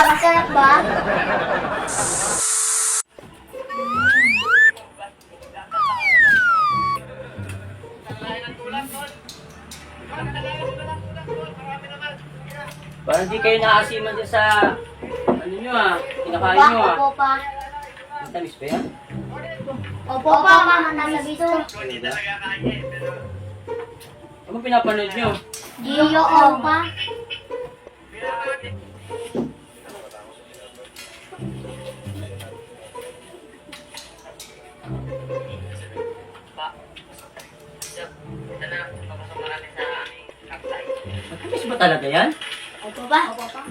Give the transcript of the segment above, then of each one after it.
ba? Parang di kayo nakasiman dyan sa, ano nyo ah, kinakain nyo ah. opo pa. Ang tamis pa yan? Opo pa, mama, nasa gusto. Ano pinapanood nyo? Gio, opo Matamis ba talaga yan? Opo pa. Opo pa.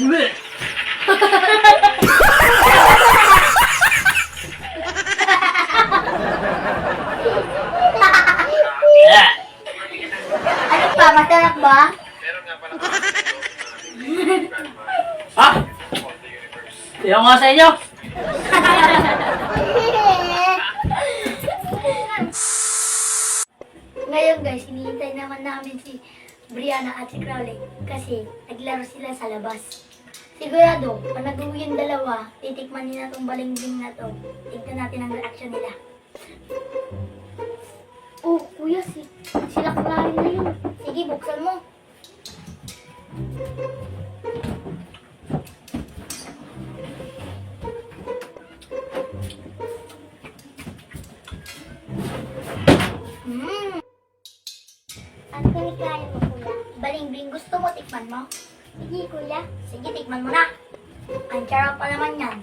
Bleh! Ah! Ano pa, masarap ba? Ah! Ayaw nga sa inyo! Ngayon guys, hinihintay naman namin si Brianna at si Crowley kasi naglaro sila sa labas. Sigurado, pag nag-uwi yung dalawa, titikman nila tong balingbing na to. Tignan natin ang reaction nila. Oh, kuya, si, Mm. Ang kinikain mo, kuya. Balingbing, gusto mo tikman mo? Sige, kuya. Sige, tikman mo na. Ang sarap pa naman yan.